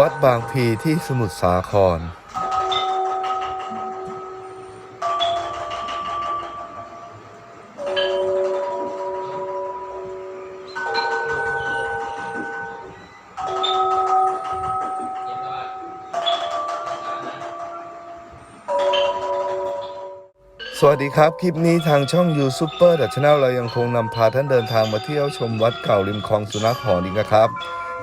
วัดบางพีที่สมุทรสาคร สวัสดีครับ คลิปนี้ทางช่อง You Super ดัชแนลเรายังคงนำพาท่านเดินทางมาเที่ยวชมวัดเก่าริมคลองสุนัขหอนอีกนะครับ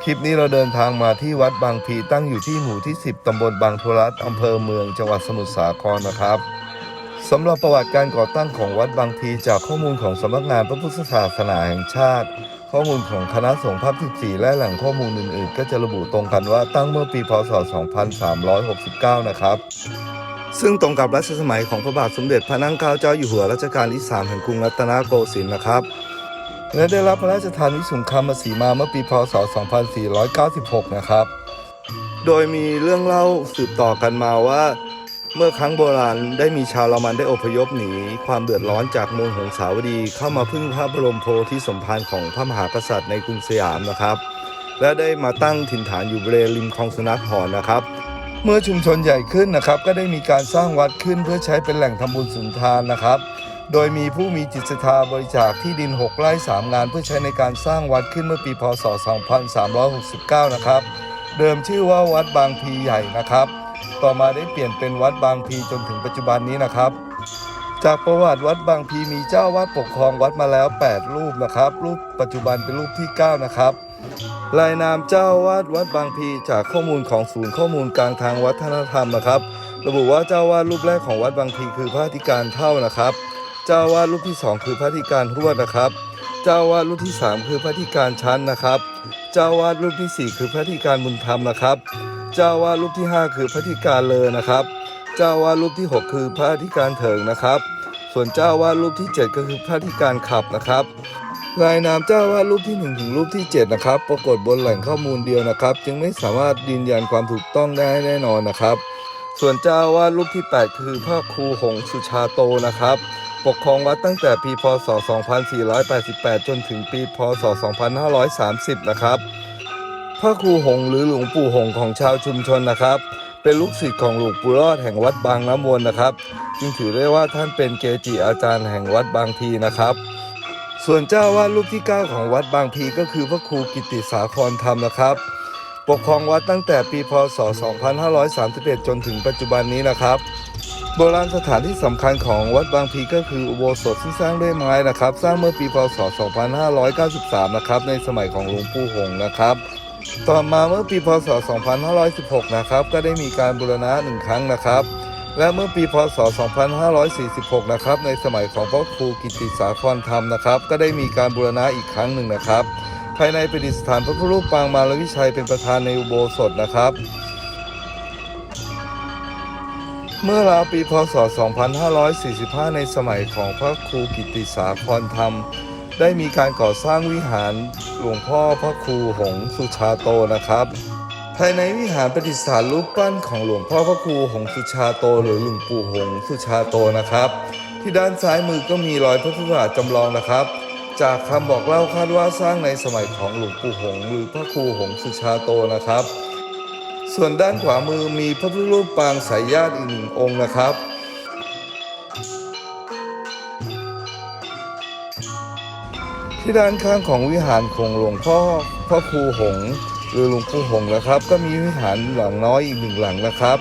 คลิปนี้เราเดินทางมาที่วัดบางพีตั้งอยู่ที่หมู่ที่ 10 ตำบลบางโทรัสอำเภอเมืองจังหวัดสมุทรสาครนะครับสำหรับประวัติการก่อตั้งของวัดบางพีจากข้อมูลของสำนักงานพระพุทธศาสนาแห่งชาติ ข้อมูลของคณะสงฆ์ภาคที่4และแหล่งข้อมูลอื่น ๆ ก็จะระบุตรงกันว่าตั้งเมื่อปีพศ 2369 นะครับ ซึ่งตรงกับรัชสมัยของพระบาทสมเด็จพระนั่งเกล้าเจ้าอยู่หัวรัชกาลที่ 3 แห่งกรุงรัตนโกสินทร์นะครับ และได้รับพระราชทานวิสุงคามสีมาเมื่อปีพศ 2496 นะครับ โดยมีเรื่องเล่าสืบต่อกันมาว่า เมื่อครั้งโบราณได้มีชาวละมันได้อพยพหนี ความเดือดร้อนจากเมืองหงสาวดีเข้ามาพึ่งพระบรมโพธิสมภารของพระมหากษัตริย์ในกรุงสยามนะครับ และได้มาตั้งถิ่นฐานอยู่บริเวณริมคลองสนัขหอนนะครับเมื่อชุมชนใหญ่ขึ้นนะครับ ก็ได้มีการสร้างวัดขึ้นเพื่อใช้เป็นแหล่งทำบุญสุนทานนะครับ โดยมีผู้มีจิตศรัทธาบริจาคที่ดิน 6 ไร่ 3 งาน เพื่อใช้ในการสร้างวัดขึ้นเมื่อปีพศ 2369 นะครับ เดิมชื่อว่าวัดบางพีใหญ่นะครับ ต่อมาได้เปลี่ยนเป็นวัดบางพีจนถึงปัจจุบันนี้นะครับ จากประวัติวัดบางพีมีเจ้าวาดปกครองวัดมาแล้ว 8 รูปนะครับ รูปปัจจุบันเป็นรูปที่ 9 นะครับรายนามเจ้าวาดวัดบางพีจากข้อมูลของศูนย์ข้อมูลกลางทางวัฒนธรรมนะครับ ระบุว่าเจ้าวาดรูปแรกของวัดบางพีคือพระธิการเท่านะครับ เจ้าวาดรูปที่สองคือพระธิการหวดนะครับ เจ้าวาดรูปที่สามคือพระธิการชั้นนะครับ เจ้าวาดรูปที่สี่คือพระธิการบุญธรรมนะครับ เจ้าวาดรูปที่ห้าคือพระธิการเลอนะครับ เจ้าวาดรูปที่หกคือพระธิการเถิงนะครับ ส่วนเจ้าวาดรูปที่เจ็ดก็คือพระธิการขับนะครับรายนามเจ้าวาดรูปที่1ถึงรูปที่7นะครับปรากฏบนแหล่งข้อมูลเดียวนะครับ จึงไม่สามารถยืนยันความถูกต้องได้แน่นอนนะครับ ส่วนเจ้าวาดรูปที่ 8 คือพระครูหงส์สุชาโตนะครับ ปกครองวัดตั้งแต่ปีพศ 2488 จนถึงปีพศ 2530 นะครับ พระครูหงหรือหลวงปู่หงของชาวชุมชนนะครับ เป็นลูกศิษย์ของหลวงปู่รอดแห่งวัดบางน้ำวนนะครับ จึงถือได้ว่าท่านเป็นเกจิอาจารย์แห่งวัดบางพีนะครับ ส่วนเจ้าวาดรูปที่ 9 ของวัดบางพีก็คือพระครูกิติสาครธรรมนะครับ ปกครองวัดตั้งแต่ปีพศ 2531 จนถึงปัจจุบันนี้นะครับ โบราณสถานที่สำคัญของวัดบางพีก็คืออุโบสถที่สร้างด้วยไม้นะครับ สร้างเมื่อปีพศ 2593 นะครับในสมัยของหลวงปู่หงนะครับ ต่อมาเมื่อปีพศ 2516 นะครับ ก็ได้มีการบูรณะหนึ่งครั้งนะครับ และเมื่อปีพศ 2546 นะครับ ในสมัยของพระครูกิติสาครธรรมนะครับ ก็ได้มีการบูรณะอีกครั้งหนึ่งนะครับ ภายในประดิษฐานพระพุทธรูปปางมารวิชัยเป็นประธานในอุโบสถนะครับ เมื่อราวปีพศ 2545 ในสมัยของพระครูกิติสาครธรรม ได้มีการก่อสร้างวิหารหลวงพ่อพระครูหงสุชาโตนะครับ ภายในวิหารประดิษฐานรูปปั้นของหลวงพ่อพระครูหงสุชาโต หรือหลวงปู่หงสุชาโตนะครับ ที่ด้านซ้ายมือก็มีรอยพระพุทธบาทจำลองนะครับ จากคำบอกเล่าคาดว่าสร้างในสมัยของหลวงปู่หงหรือพระครูหงสุชาโตนะครับ ส่วนด้านขวามือมีพระพุทธรูปปางสายญาติอีกหนึ่งองค์นะครับ ที่ด้านข้างของวิหารของหลวงพ่อพระครูหงหรือหลวงปู่หงนะครับ ก็มีวิหารหลังน้อยอีกหนึ่งหลังนะครับ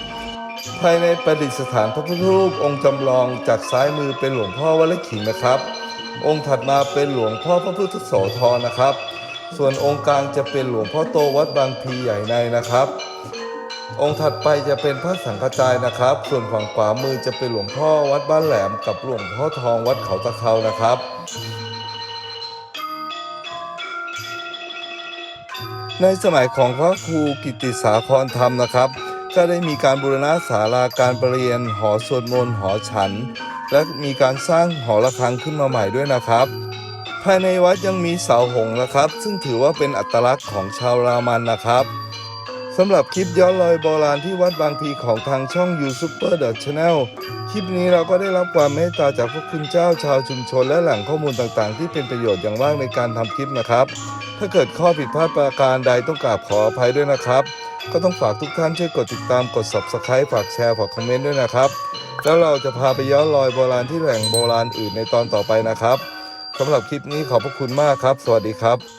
ภายในประดิษฐานพระพุทธรูปองค์จำลองจากซ้ายมือเป็นหลวงพ่อวัดลขิงนะครับ องค์ถัดมาเป็นหลวงพ่อพระพุทธโสธรนะครับ ส่วนองค์กลางจะเป็นหลวงพ่อโตวัดบางพลีใหญ่ในนะครับ องค์ถัดไปจะเป็นพระสังฆจายนะครับ ส่วนฝั่งขวามือจะเป็นหลวงพ่อวัดบ้านแหลม กับหลวงพ่อทองวัดเขาตะเคานะครับในสมัยของพระครูกิติสาครธรรมนะครับ ก็ได้มีการบูรณะศาลาการประเรียน หอสวดมนต์หอฉัน และมีการสร้างหอระฆังขึ้นมาใหม่ด้วยนะครับ ภายในวัดยังมีเสาหงนะครับ ซึ่งถือว่าเป็นอัตลักษณ์ของชาวรามันนะครับสำหรับคลิปย้อนรอยโบราณที่วัดบางพีของทางช่องยูซูเปอร์เดอะชาแนลคลิปนี้เราก็ได้รับความเมตตาจากพรกคุณเจ้าชาวชุมชนและแหล่งข้อมูลต่างๆ ที่เป็นประโยชน์อย่างมากในการทำคลิปนะครับ ถ้าเกิดข้อผิดพลาดประการใดต้องกราบขออภัยด้วยนะครับ ก็ต้องฝากทุกท่านช่วยกดติดตามกด subscribe ฝากแชร์ฝากคอมเมนต์ด้วยนะครับ แล้วเราจะพาไปย้อนรอยโบราณที่แหล่งโบราณอื่นในตอนต่อไปนะครับ สำหรับคลิปนี้ขอบพระคุณมากครับ สวัสดีครับ